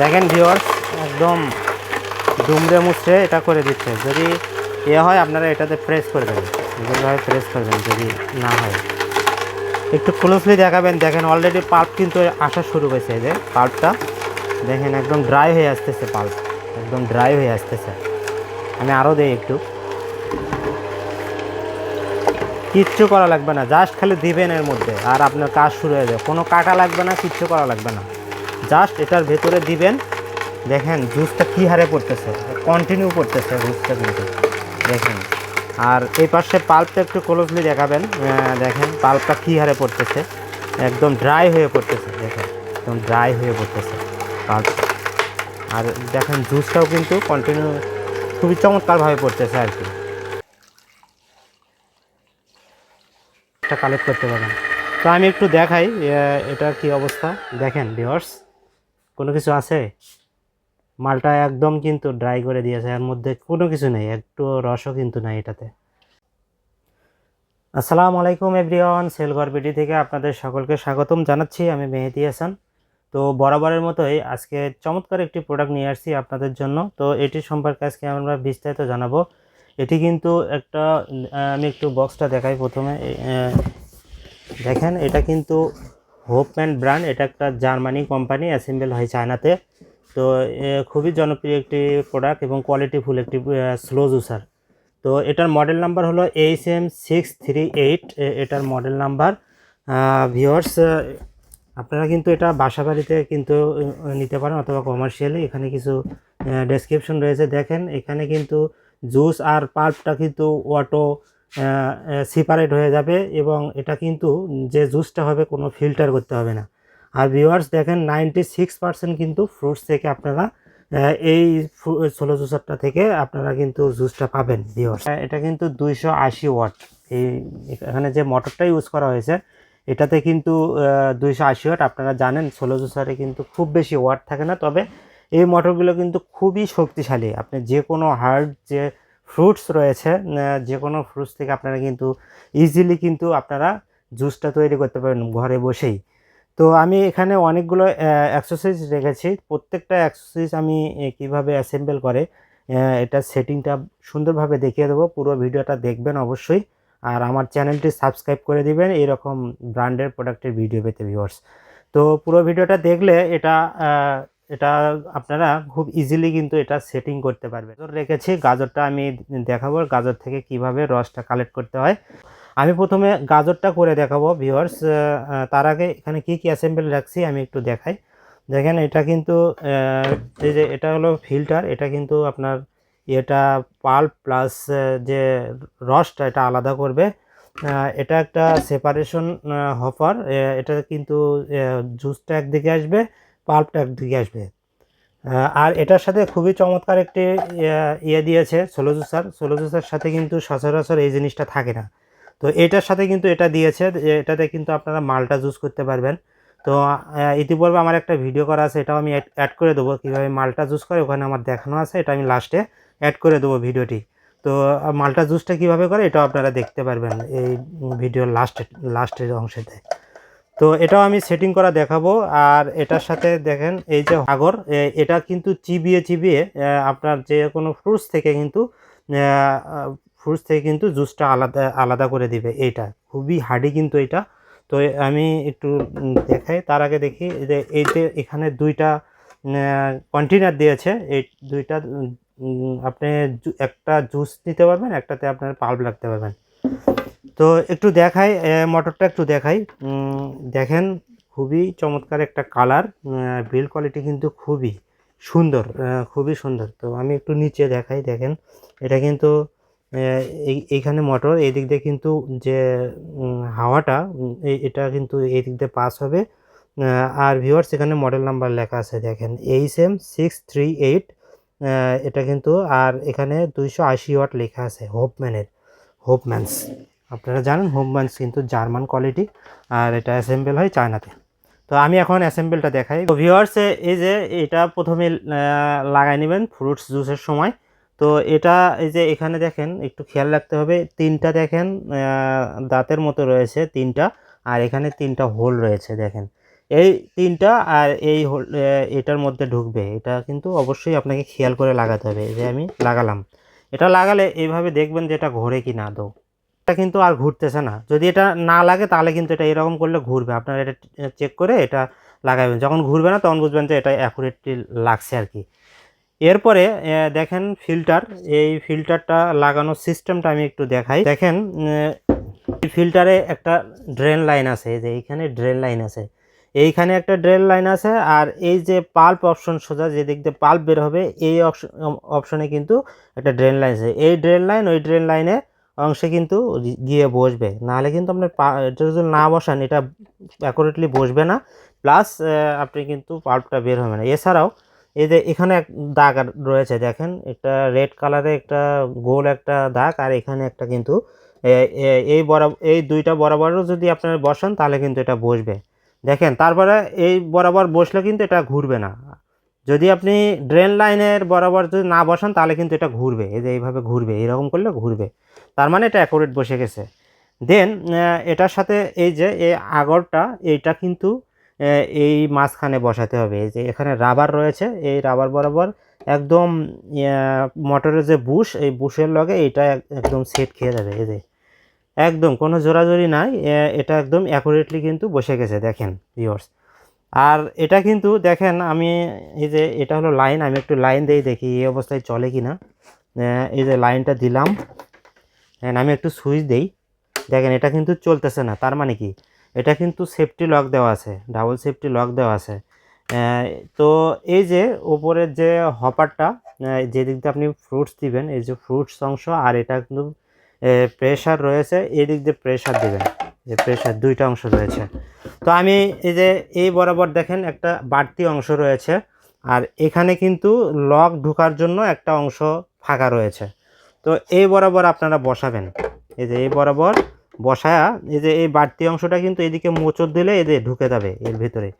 দেখেন ভিওয়ার্স একদম দুমড়ে মুছড়ে এটা করে দিচ্ছে। যদি এ হয়, আপনারা এটাতে প্রেস করে দেবেন। যেভাবে প্রেস করবেন যদি না হয়। একটু ক্লোজলি দেখাবেন। দেখেন অলরেডি পাল্প কিন্তু আসা শুরু হয়েছে যে পাল্পটা দেখেন একদম ড্রাই হয়ে আসতেছে পাল্প একদম ড্রাই হয়ে আসতেছে। আমি আরও দিই একটু। কিচ্ছু করা লাগবে না জাস্ট খালি দিবেন এর মধ্যে। আর আপনার কাজ শুরু হয়ে যাবে। কোনো কাটা লাগবে না, কিচ্ছু করা লাগবে না। জাস্ট এটার ভেতরে দিবেন। দেখেন জুসটা কী হারে পড়তেছে? কন্টিনিউ পড়তেছে জুসটা কিন্তু। দেখেন। আর এই পাশে পাল্পটা একটু ক্লোজলি দেখাবেন। দেখেন পাল্পটা কী হারে পড়তেছে? একদম ড্রাই হয়ে পড়তেছে। দেখেন, একদম ড্রাই হয়ে পড়তেছে পাল্প আর দেখেন জুসটাও কিন্তু কন্টিনিউ খুবই চমৎকারভাবে পড়তেছে আর কি। কালেক্ট করতে পারেন। তো আমি একটু দেখাই এটার কি অবস্থা। দেখেন ভিওর্স কোনো কিছু আছে? মালটা একদম কিন্তু ড্রাই করে দিয়েছে, এর মধ্যে কোনো কিছু নেই, একটু রসও কিন্তু নাই এটাতে। আসসালামু আলাইকুম এভরিওয়ান সেলঘর বিডি থেকে আপনাদের সকলকে স্বাগতম জানাচ্ছি, আমি মেহেদি হাসান। তো বরাবরের মতোই আজকে চমৎকার একটি প্রোডাক্ট নিয়ে আসছি আপনাদের জন্য। তো এটি সম্পর্কে আজকে আমরা বিস্তারিত জানাব। এটি কিন্তু একটা আমি একটু বক্সটা দেখাই প্রথমে। দেখেন, এটা কিন্তু হোপম্যান ব্র্যান্ড এটা একটা জার্মানি কোম্পানি অ্যাসেম্বল হয় চায়নাতে। তো খুবই জনপ্রিয় একটি প্রোডাক্ট এবং কোয়ালিটিফুল একটি স্লো জুসার তো, এটার মডেল নাম্বার হলো H M six three eight এটার মডেল নাম্বার ভিওর্স আপনারা কিন্তু এটা বাসা বাড়িতে কিন্তু নিতে পারেন অথবা কমার্শিয়ালি এখানে কিছু ডেসক্রিপশন রয়েছে। দেখেন, এখানে কিন্তু জুস আর পাল্পটা কিন্তু অটো সেপারেট হয়ে যাবে এবং এটা কিন্তু যে জুসটা হবে কোনো ফিল্টার করতে হবে না। আর ভিউয়ার্স দেখেন নাইনটি সিক্স পার্সেন্ট কিন্তু ফ্রুটস থেকে আপনারা এই ষোলো জুসারটা থেকে আপনারা কিন্তু জুসটা পাবেন ভিউয়ার্স এটা কিন্তু দুইশো আশি ওয়াট এই এখানে যে মোটরটা ইউজ করা হয়েছে, এটাতে কিন্তু দুইশো আশি ওয়াট আপনারা জানেন, ষোলো জুসারে কিন্তু খুব বেশি ওয়াট থাকে না। তবে এই মোটরগুলো কিন্তু খুবই শক্তিশালী। আপনি যে কোনো হার্ড যে ফ্রুটস রয়েছে যে কোনো ফ্রুটস থেকে আপনারা কিন্তু ইজিলি কিন্তু আপনারা জুসটা তৈরি করতে পারেন ঘরে বসেই। তো আমি এখানে অনেকগুলো এক্সারসাইজ রেখেছি। প্রত্যেকটা এক্সারসাইজ আমি কীভাবে অ্যাসেম্বল করে এটা সেটিংটা সুন্দরভাবে দেখিয়ে দেবো। পুরো ভিডিওটা দেখবেন অবশ্যই। আর আমার চ্যানেলটি সাবস্ক্রাইব করে দিবেন, এরকম ব্র্যান্ডের প্রোডাক্টের ভিডিও পেতে ভিউয়ার্স তো পুরো ভিডিওটা দেখলে এটা এটা আপনারা খুব ইজিলি কিন্তু এটা সেটিং করতে পারবেন। রেখেছি, গাজরটা আমি দেখাবো, গাজর থেকে কীভাবে রসটা কালেক্ট করতে হয়। আমি প্রথমে গাজরটা করে দেখাবো ভিউয়ার্স তার আগে এখানে কি কি অ্যাসেম্বল রাখছি আমি একটু দেখাই। দেখেন, এটা কিন্তু এই যে এটা হলো ফিল্টার এটা কিন্তু আপনার এটা পাল্প প্লাস যে রসটা এটা আলাদা করবে। এটা একটা সেপারেশন হফার এটা কিন্তু জুসটা একদিকে আসবে পাল্পটা একদিকে আসবে। আর এটার সাথে খুবই চমৎকার একটি ইয়ে দিয়েছে সোলো জুসার সোলো জুসার সাথে কিন্তু সচরাচর এই জিনিসটা থাকে না। তো এটার সাথে কিন্তু এটা দিয়েছে এটাতে কিন্তু আপনারা মালটা জুস করতে পারবেন। তো ইতিপূর্বে আমার একটা ভিডিও করা আছে, এটাও আমি অ্যাড করে দেবো। কীভাবে মালটা জুস করে, ওখানে আমার দেখানো আছে, এটা আমি লাস্টে অ্যাড করে দেবো ভিডিওটি তো মালটা জুসটা কীভাবে করে, এটাও আপনারা দেখতে পারবেন এই ভিডিওর লাস্টে লাস্টের অংশেতে। তো এটাও আমি সেটিং করা দেখাবো। আর এটার সাথে দেখেন, এই যে আগর এটা কিন্তু চিবিয়ে চিবিয়ে আপনার যে কোনো ফ্রুটস থেকে কিন্তু ফ্রুটস থেকে কিন্তু জুসটা আলাদা আলাদা করে দিবে এইটা। খুবই হার্ডি কিন্তু এটা। তো আমি একটু দেখাই, তার আগে দেখি, যে এই যে এখানে দুইটা কন্টেনার দিয়েছে, এই দুইটা আপনি একটা জুস নিতে পারবেন, একটাতে আপনার পাল্প লাগতে পারবেন। তো একটু দেখাই মোটরটা একটু দেখাই। দেখেন, খুবই চমৎকার একটা কালার বিল কোয়ালিটি কিন্তু খুবই সুন্দর খুবই সুন্দর। তো আমি একটু নিচে দেখাই, দেখেন। এটা কিন্তু এই- এইখানে মোটর এই দিক দিয়ে কিন্তু যে হাওয়াটা এটা কিন্তু এই দিক দিয়ে পাস হবে। আর ভিউয়ার্স এখানে মডেল নাম্বার লেখা আছে, দেখেন। H M six three eight এটা কিন্তু, আর এখানে দুইশো আশি ওয়াট লেখা আছে হোপম্যানের হোপম্যানস আপনারা জানেন হোমম্যানস কিন্তু জার্মান কোয়ালিটি আর এটা অ্যাসেম্বল হয় চায়নাতে। তো আমি এখন অ্যাসেম্বলটা দেখাই। তো ভিউয়ার্স এই যে এটা প্রথমে লাগাই নেবেন ফ্রুটস জুসের সময়। তো এটা এই যে এখানে দেখেন, একটু খেয়াল রাখতে হবে, তিনটা দেখেন দাঁতের মতো রয়েছে তিনটা, আর এখানে তিনটা হোল রয়েছে দেখেন। এই তিনটা আর এই হোল এটার মধ্যে ঢুকবে। এটা কিন্তু অবশ্যই আপনাকে খেয়াল করে লাগাতে হবে যে আমি লাগালাম। এটা লাগালে এইভাবে দেখবেন যে এটা ঘোরে কি না আদৌ এটা কিন্তু আর ঘুরতেছে না। যদি এটা না লাগে, তাহলে কিন্তু এটা এরকম করলে ঘুরবে। আপনারা এটা চেক করে এটা লাগাবেন। যখন ঘুরবে না, তখন বুঝবেন যে এটা অ্যাকুরেটলি লাগছে আর কি। এরপরে দেখেন ফিল্টার এই ফিল্টারটা লাগানোর সিস্টেমটা আমি একটু দেখাই। দেখেন ফিল্টারে একটা ড্রেন লাইন আছে। যে এইখানে ড্রেন লাইন আছে। এইখানে একটা ড্রেন লাইন আছে আর এই যে পাল্প অপশন সোজা যে দিক দিয়ে পাল্প বের হবে, এই অপশনে কিন্তু একটা ড্রেন লাইন আছে। এই ড্রেন লাইন ওই ড্রেন লাইনে অংশে কিন্তু গিয়ে বসবে। নাহলে কিন্তু আপনার পা- এটা যদি না বসান, এটা অ্যাকুরেটলি বসবে না। প্লাস আপনি কিন্তু পাল্পটা বের হবে না। এছাড়াও, এই যে এখানে এক দাগ রয়েছে, দেখেন একটা রেড কালারে একটা গোল একটা দাগ, আর এখানে একটা কিন্তু এই বরাবর এই দুইটা বরাবরও যদি আপনার বসান, তাহলে কিন্তু এটা বসবে। দেখেন, তারপরে এই বরাবর বসলে কিন্তু এটা ঘুরবে না। যদি আপনি ড্রেন লাইনের বরাবর যদি না বসান, তাহলে কিন্তু এটা ঘুরবে। এই যে এইভাবে ঘুরবে, এরকম করলে ঘুরবে। তার মানে এটা অ্যাকুরেট বসে গেছে। দেন এটার সাথে এই যে, এই আগরটা, এইটা কিন্তু এই মাঝখানে বসাতে হবে। এই যে, এখানে রাবার রয়েছে, এই রাবার বরাবর একদম মোটরের যে বুশ এই বুশের লগে এটা একদম সেট খেয়ে যাবে। এই যে, একদম কোনো জোরাজোরি নাই এটা একদম অ্যাকুরেটলি কিন্তু বসে গেছে, দেখেন ভিওর্স আর এটা কিন্তু, দেখেন, আমি, এই যে, এটা হলো লাইন আমি একটু লাইন দিয়ে দেখি এই অবস্থায় চলে কি না এই যে লাইনটা দিলাম। And আমি একটু সুইচ দেই। দেখেন, এটা কিন্তু চলতেছে না, তার মানে কি? এটা কিন্তু সেফটি লক দেওয়া আছে ডাবল সেফটি লক দেওয়া আছে। তো এই যে উপরের যে হপারটা যে দিক দিয়ে আপনি ফ্রুটস দিবেন, এই যে ফ্রুটস অংশ, আর এটা কিন্তু প্রেশার রয়েছে এই দিক দিয়ে প্রেশার দিবেন। যে প্রেশার দুইটা অংশ রয়েছে। তো আমি এই যে এই বরাবর দেখেন একটা বাড়তি অংশ রয়েছে, আর এখানে কিন্তু লক ঢোকার জন্য একটা অংশ ফাঁকা রয়েছে। তো এই বরাবর আপনারা বসাবেন। এই যে এই বরাবর বসায়া, এই যে এই বাড়তি অংশটা কিন্তু এদিকে মোচর দিলে যে ঢুকে যাবে এর ভিতরে।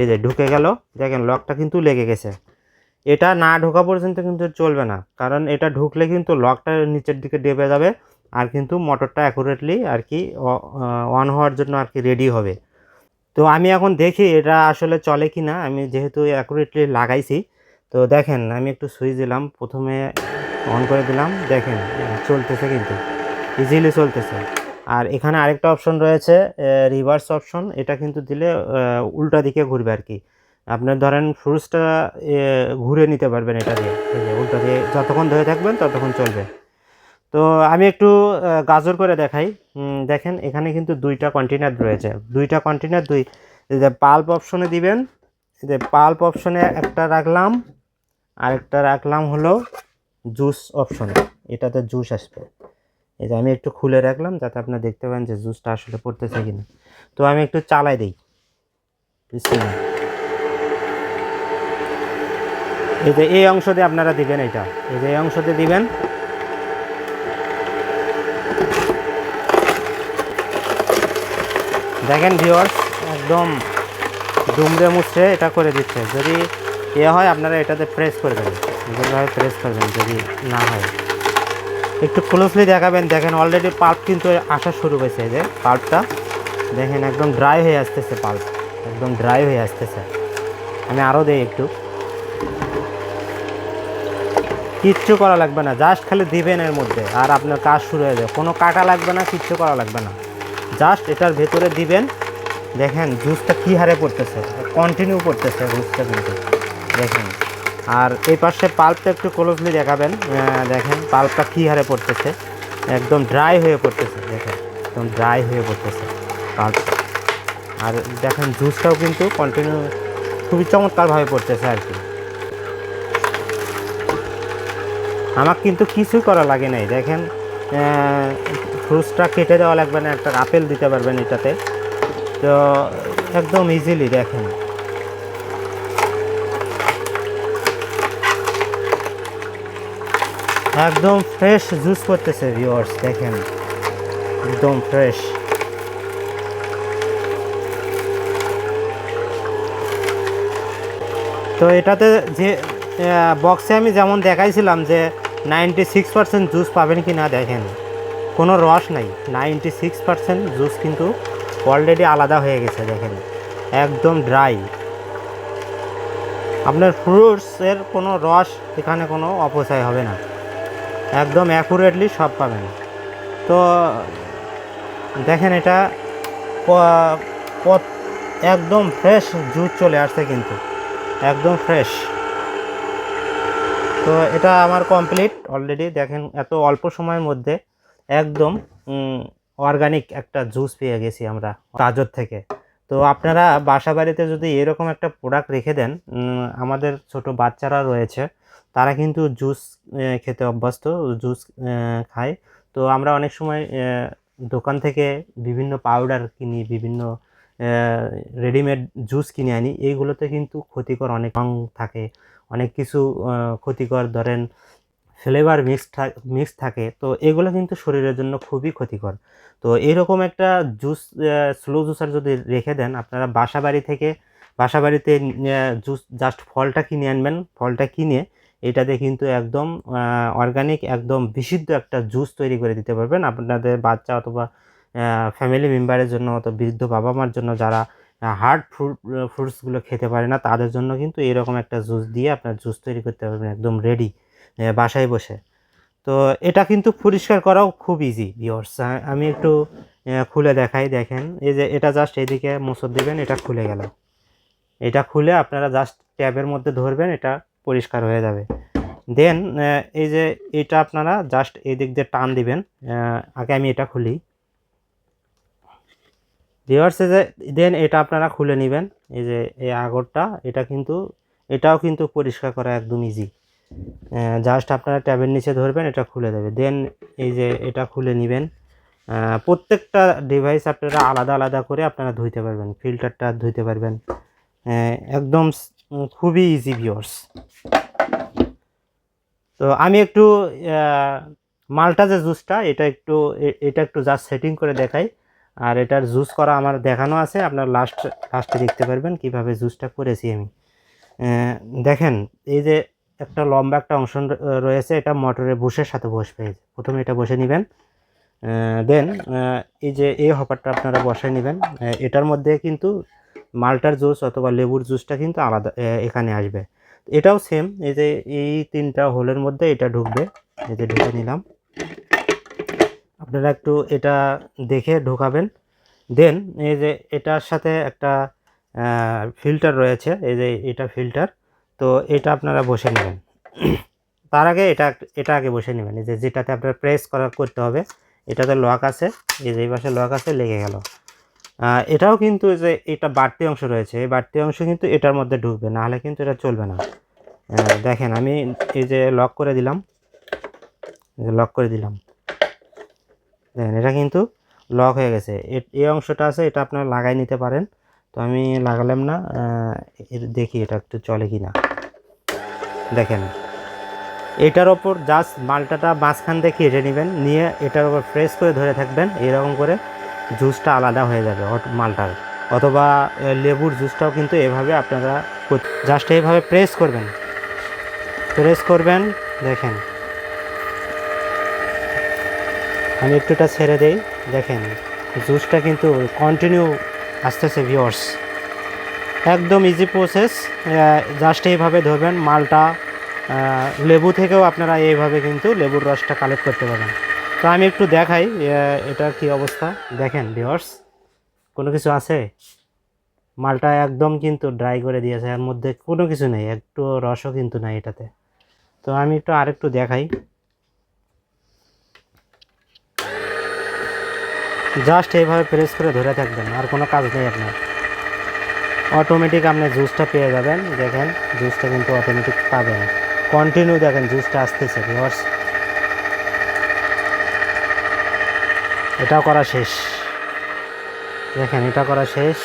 এই যে ঢুকে গেল, দেখেন লকটা কিন্তু লেগে গেছে। এটা না ঢোকা পর্যন্ত কিন্তু চলবে না, কারণ এটা ঢুকলে কিন্তু লকটা নিচের দিকে ডেবে যাবে আর কিন্তু মোটরটা অ্যাকুরেটলি আর কি অন হওয়ার জন্য আর কি রেডি হবে। তো আমি এখন দেখি এটা আসলে চলে কি না আমি যেহেতু অ্যাকুরেটলি লাগাইছি, তো দেখেন আমি একটু সুইচ দিলাম। প্রথমে অন করে দিলাম। দেখেন, চলতেছে কিন্তু। ইজিলি চলতেছে। আর এখানে আরেকটা অপশন রয়েছে রিভার্স অপশন এটা কিন্তু দিলে উল্টা দিকে ঘুরবে আর কি। আপনার ধরেন ফ্রুটসটা ঘুরে নিতে পারবেন এটা দিয়ে। উল্টা দিয়ে যতক্ষণ ধরে থাকবেন, ততক্ষণ চলবে। তো আমি একটু গাজর করে দেখাই। দেখেন, এখানে কিন্তু দুইটা কন্টেনার রয়েছে। দুইটা কন্টেনার দুই যে পাল্প অপশনে দিবেন। যে পাল্প অপশনে একটা রাখলাম। আরেকটা রাখলাম হলো জুস অপশন, এটাতে জুস আসবে। এই যে আমি একটু খুলে রাখলাম যাতে আপনারা দেখতে পান যে জুসটা আসলে পড়তেছে কিনা। তো আমি একটু চালাই দিই। এই যে এই অংশ দিয়ে আপনারা দিবেন এটা। এই যে এই অংশ দিয়ে দিবেন। দেখেন ভিওয়ার্স একদম দুমড়ে মুচড়ে এটা করে দিচ্ছে। যদি এ হয়, আপনারা এটাতে প্রেস করবেন যেভাবে প্রেস করবেন যদি না হয়। একটু ক্লোজলি দেখাবেন, দেখেন অলরেডি পাল্প কিন্তু আসা শুরু হয়েছে যে পাল্পটা দেখেন একদম ড্রাই হয়ে আসতেছে পাল্প একদম ড্রাই হয়ে আসতেছে। আমি আরও দেই একটু। কিচ্ছু করা লাগবে না জাস্ট খালি দিবেন এর মধ্যে, আর আপনার কাজ শুরু হয়ে যাবে। কোনো কাটা লাগবে না, কিচ্ছু করা লাগবে না। জাস্ট এটার ভেতরে দিবেন। দেখেন জুসটা কী হারে পড়তেছে কন্টিনিউ পড়তেছে জুসটা কিন্তু। দেখেন। আর এই পাশে পাল্পটা একটু ক্লোজলি দেখাবেন। দেখেন, পাল্পটা কী হারে পড়তেছে? একদম ড্রাই হয়ে পড়তেছে, দেখেন, একদম ড্রাই হয়ে পড়তেছে পাল্প আর দেখেন জুসটাও কিন্তু কন্টিনিউ খুবই চমৎকারভাবে পড়তেছে আর কি। আমার কিন্তু কিছুই করা লাগে নাই, দেখেন। ফ্রুটসটা কেটে দেওয়া লাগবে না, একটা আপেল দিতে পারবেন এটাতে। তো একদম ইজিলি দেখেন। একদম ফ্রেশ জুস করতেছে ভিউয়ার্স দেখেন। একদম ফ্রেশ তো এটাতে যে বক্সে আমি যেমন দেখাইছিলাম যে নাইনটি সিক্স পার্সেন্ট জুস পাবেন কি না দেখেন। কোনো রস নাই। নাইনটি সিক্স পার্সেন্ট জুস কিন্তু অলরেডি আলাদা হয়ে গেছে, দেখেন। একদম ড্রাই আপনার ফ্রুটসের কোনো রস এখানে কোনো অপচয় হবে না। একদম অ্যাকুরেটলি সব পাবেন। তো দেখেন এটা একদম ফ্রেশ জুস চলে আসছে কিন্তু। একদম ফ্রেশ তো এটা আমার কমপ্লিট অলরেডি দেখেন এত অল্প সময়ের মধ্যে একদম অর্গানিক একটা জুস পেয়ে গেছি আমরা গাজর থেকে। তো আপনারা বাসা বাড়িতে যদি এরকম একটা প্রোডাক্ট রেখে দেন আমাদের ছোট বাচ্চারা রয়েছে তারা কিন্তু জুস খেতে অভ্যস্ত, জুস খায়। তো আমরা অনেক সময় দোকান থেকে বিভিন্ন পাউডার কিনি, বিভিন্ন রেডিমেড জুস কিনে আনি। এইগুলোতে কিন্তু ক্ষতিকর অনেক রং থাকে, অনেক কিছু ক্ষতিকর, ধরেন ফ্লেভার মিক্স মিক্স থাকে। তো এগুলো কিন্তু শরীরের জন্য খুবই ক্ষতিকর। তো এরকম একটা জুস স্লো জুসার যদি রেখে দেন, আপনারা বাসা বাড়ি থেকে বাসা বাড়িতে জুস জাস্ট ফলটা কিনে আনবেন, ফলটা কিনে এটাতে কিন্তু একদম অর্গানিক একদম বিশুদ্ধ একটা জুস তৈরি করে দিতে পারবেন। আপনাদের বাচ্চা অথবা ফ্যামিলি মেম্বারের জন্য অথবা বৃদ্ধ বাবা মার জন্য যারা হার্ড ফ্রুট ফ্রুটসগুলো খেতে পারে না, তাদের জন্য কিন্তু এরকম একটা জুস দিয়ে আপনার জুস তৈরি করতে পারবেন একদম রেডি বাসায় বসে। তো এটা কিন্তু পরিষ্কার করাও খুব ইজি ভিওর্স আমি একটু খুলে দেখাই, দেখেন। এই যে এটা জাস্ট এদিকে মুসর দেবেন, এটা খুলে গেল। এটা খুলে আপনারা জাস্ট ট্যাবের মধ্যে ধরবেন, এটা পরিষ্কার হয়ে যাবে। দেন এই যে এটা আপনারা জাস্ট এদিক দিয়ে টান দিবেন। আগে আমি এটা খুলি। ভিওর্স যে দেন এটা আপনারা খুলে নেবেন। এই যে এই আগরটা, এটা কিন্তু, এটাও কিন্তু পরিষ্কার করা একদম ইজি জাস্ট আপনারা ট্যাবের নিচে ধরবেন, এটা খুলে দেবে। দেন এই যে এটা খুলে নেবেন। প্রত্যেকটা ডিভাইস আপনারা আলাদা আলাদা করে আপনারা ধুইতে পারবেন। ফিল্টারটা ধুইতে পারবেন। একদম খুবই ইজি ভিওর্স তো আমি একটু মালটা যে জুসটা এটা একটু এটা একটু জাস্ট সেটিং করে দেখাই। আর এটার জুস করা আমার দেখানো আছে, আপনার লাস্ট লাস্টে দেখতে পারবেন কীভাবে জুসটা করেছি আমি। দেখেন, এই যে একটা লম্বা একটা অংশ রয়েছে, এটা মোটরের বুশের সাথে বসবে। প্রথমে এটা বসে নেবেন। দেন এই যে এই হপারটা আপনারা বসায় নেবেন। এটার মধ্যে কিন্তু মালটার জুস অথবা লেবুর জুসটা কিন্তু আলাদা এখানে আসবে। এটাও সেম এই যে এই তিনটা হোলের মধ্যে এটা ঢুকবে। এই যে ঢুকে নিলাম। আপনারা একটু এটা দেখে ঢোকাবেন। দেন এই যে এটার সাথে একটা ফিল্টার রয়েছে, এই যে এটা ফিল্টার তো এটা আপনারা বসে নেবেন। তার আগে এটা এটা আগে বসে নেবেন। এই যে যেটাতে আপনার প্রেস করা করতে হবে, এটাতে লক আছে, এই যে এই পাশে লক আছে, লেগে গেল। এটাও কিন্তু যে এটা বাড়তি অংশ রয়েছে, এই বাড়তি অংশ কিন্তু এটার মধ্যে ঢুকবে নাহলে কিন্তু এটা চলবে না। দেখেন, আমি এই যে লক করে দিলাম লক করে দিলাম। দেখেন, এটা কিন্তু লক হয়ে গেছে। এই অংশটা আছে, এটা আপনারা লাগাই নিতে পারেন। তো আমি লাগালাম না দেখি এটা একটু চলে কি না দেখেন, এটার ওপর জাস্ট মালটাটা মাঝখান দিয়ে কেটে নেবেন, নিয়ে এটার ওপর প্রেস করে ধরে থাকবেন, এরকম করে। জুসটা আলাদা হয়ে যাবে মালটার। অথবা লেবুর জুসটাও কিন্তু এভাবে আপনারা জাস্ট এইভাবে প্রেস করবেন। প্রেস করবেন, দেখেন। আমি একটুটা ছেড়ে দেই, দেখেন। জুসটা কিন্তু কন্টিনিউ আসতেছে ভিওর্স একদম ইজি প্রসেস জাস্ট এইভাবে ধরবেন, মালটা লেবু থেকেও আপনারা এইভাবে কিন্তু লেবুর রসটা কালেক্ট করতে পারেন তো আমি একটু দেখাই এটার কি অবস্থা? দেখেন ভিওর্স কোনো কিছু আছে? মালটা একদম কিন্তু ড্রাই করে দিয়েছে, এর মধ্যে কোনো কিছু নেই, একটু রসও কিন্তু নাই এটাতে। তো আমি একটু আরেকটু দেখাই। জাস্ট এইভাবে প্রেস করে ধরে থাকবেন, আর কোনো কাজ নেই আপনার। অটোমেটিক আপনি জুসটা পেয়ে যাবেন, দেখেন জুসটা কিন্তু অটোমেটিক পাবেন। কন্টিনিউ দেখেন জুসটা আসতেছে ভিউয়ার্স এটাও করা শেষ। দেখেন এটা করা শেষ।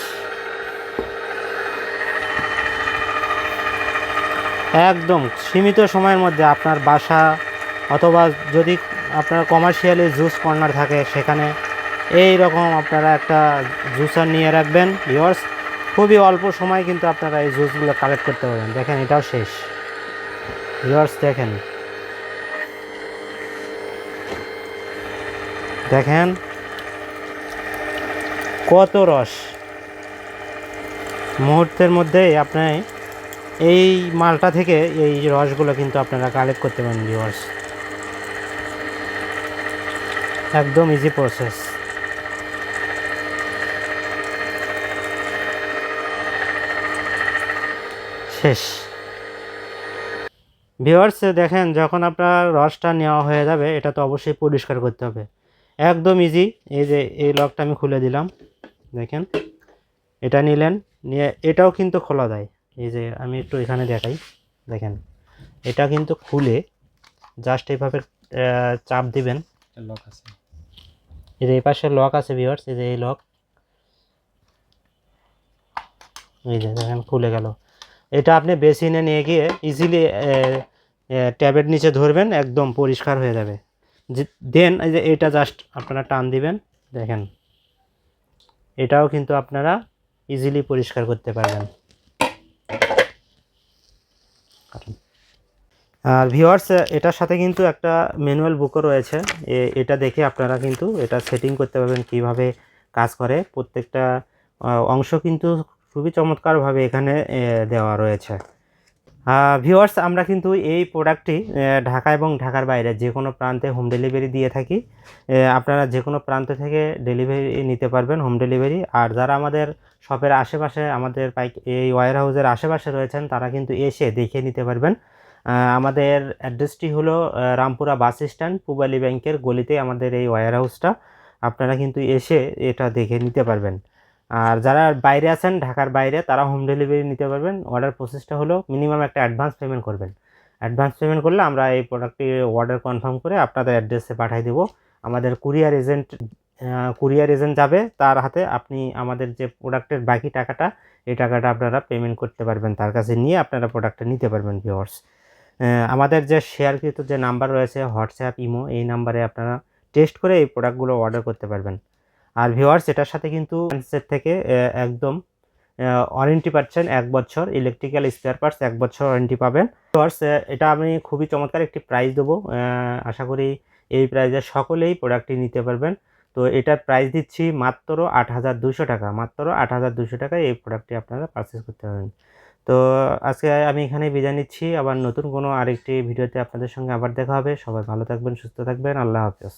একদম সীমিত সময়ের মধ্যে আপনার বাসা অথবা যদি আপনার কমার্শিয়ালি জুস কর্নার থাকে, সেখানে এই রকম আপনারা একটা জুসার নিয়ে রাখবেন। ইয়ার্স খুবই অল্প সময় কিন্তু আপনারা এই জুসগুলো কালেক্ট করতে পারবেন। দেখেন, এটাও শেষ। ইয়ার্স দেখেন। দেখেন কত রস। মুহূর্তের মধ্যেই আপনি এই মালটা থেকে এই রসগুলো কিন্তু আপনারা কালেক্ট করতে পারেন ভিউয়ার্স একদম ইজি প্রসেস শেষ। ভিউয়ার্স দেখেন যখন আপনার রসটা নেওয়া হয়ে যাবে, এটা তো অবশ্যই পরিষ্কার করতে হবে। একদম ইজি এই যে এই লকটা আমি খুলে দিলাম। দেখেন এটা নিলেন নিয়ে এটাও কিন্তু খোলা যায়। এই যে আমি একটু এখানে দেখাই। দেখেন এটা কিন্তু খুলে জাস্ট এইভাবে চাপ দিবেন। লক আছে। এই যে এই পাশে লক আছে ভিউয়ার্স এই যে এই লক এই যে দেখেন খুলে গেল। এটা আপনি বেসিনে নিয়ে গিয়ে ইজিলি ট্যাবের নিচে ধরবেন একদম পরিষ্কার হয়ে যাবে। দেন এই যে এটা জাস্ট আপনারা টান দিবেন, দেখেন। এটাও কিন্তু আপনারা ইজিলি পরিষ্কার করতে পারবেন। আর ভিওয়ার্স এটার সাথে কিন্তু একটা ম্যানুয়াল বুকও রয়েছে। এটা দেখে আপনারা কিন্তু এটা সেটিং করতে পারবেন, কীভাবে কাজ করে। প্রত্যেকটা অংশ কিন্তু খুবই চমৎকারভাবে এখানে দেওয়া রয়েছে। ভিওয়ার্স আমরা কিন্তু এই প্রোডাক্টটি ঢাকা এবং ঢাকার বাইরে যে কোনো প্রান্তে হোম ডেলিভারি দিয়ে থাকি। আপনারা যে কোনো প্রান্ত থেকে ডেলিভারি নিতে পারবেন হোম ডেলিভারি আর যারা আমাদের শপের আশেপাশে, আমাদের পাইক, এই ওয়ার হাউসের আশেপাশে রয়েছেন, তারা কিন্তু এসে দেখে নিতে পারবেন। আমাদের অ্যাড্রেসটি হলো রামপুরা বাস স্ট্যান্ড, পুবালি ব্যাংকের গলিতে আমাদের এই ওয়ার হাউসটা আপনারা কিন্তু এসে এটা দেখে নিতে পারবেন। আর যারা বাইরে আছেন, ঢাকার বাইরে, তারা হোম ডেলিভারি নিতে পারবেন। অর্ডার প্রসেসটা হলো মিনিমাম একটা অ্যাডভান্স পেমেন্ট করবেন। অ্যাডভান্স পেমেন্ট করলে আমরা এই প্রোডাক্টটি অর্ডার কনফার্ম করে আপনাদের অ্যাড্রেসে পাঠিয়ে দেবো। আমাদের কুরিয়ার এজেন্ট কুরিয়ার এজেন্ট যাবে, তার হাতে আপনি আমাদের যে প্রোডাক্টের বাকি টাকাটা, এই টাকাটা আপনারা পেমেন্ট করতে পারবেন। তার কাছে নিয়ে আপনারা প্রোডাক্টটা নিতে পারবেন ভিওর্স আমাদের যে শেয়ারকৃত যে নাম্বার রয়েছে হোয়াটসঅ্যাপ ইমো এই নাম্বারে আপনারা টেস্ট করে এই প্রোডাক্টগুলো অর্ডার করতে পারবেন। আর ভিওয়ার্স এটার সাথে কিন্তু হ্যান্ডসেট থেকে একদম ওয়ারেন্টি পাচ্ছেন এক বছর ইলেকট্রিক্যাল স্পেয়ার পার্টস এক বছর ওয়ারেন্টি পাবেন। ভিওয়ার্স এটা আমি খুবই চমৎকার একটি প্রাইস দেবো আশা করি এই প্রাইজে সকলেই প্রোডাক্টটি নিতে পারবেন। তো এটার প্রাইস দিচ্ছি মাত্র আট হাজার দুশো টাকা, মাত্র আট হাজার দুশো টাকায় এই প্রোডাক্টটি আপনারা পারচেস করতে পারবেন। তো আজকে আমি এখানে বিদায় নিচ্ছি, আবার নতুন কোনো আরেকটি ভিডিওতে আপনাদের সঙ্গে আবার দেখা হবে। সবাই ভালো থাকবেন, সুস্থ থাকবেন, আল্লাহ হাফেজ।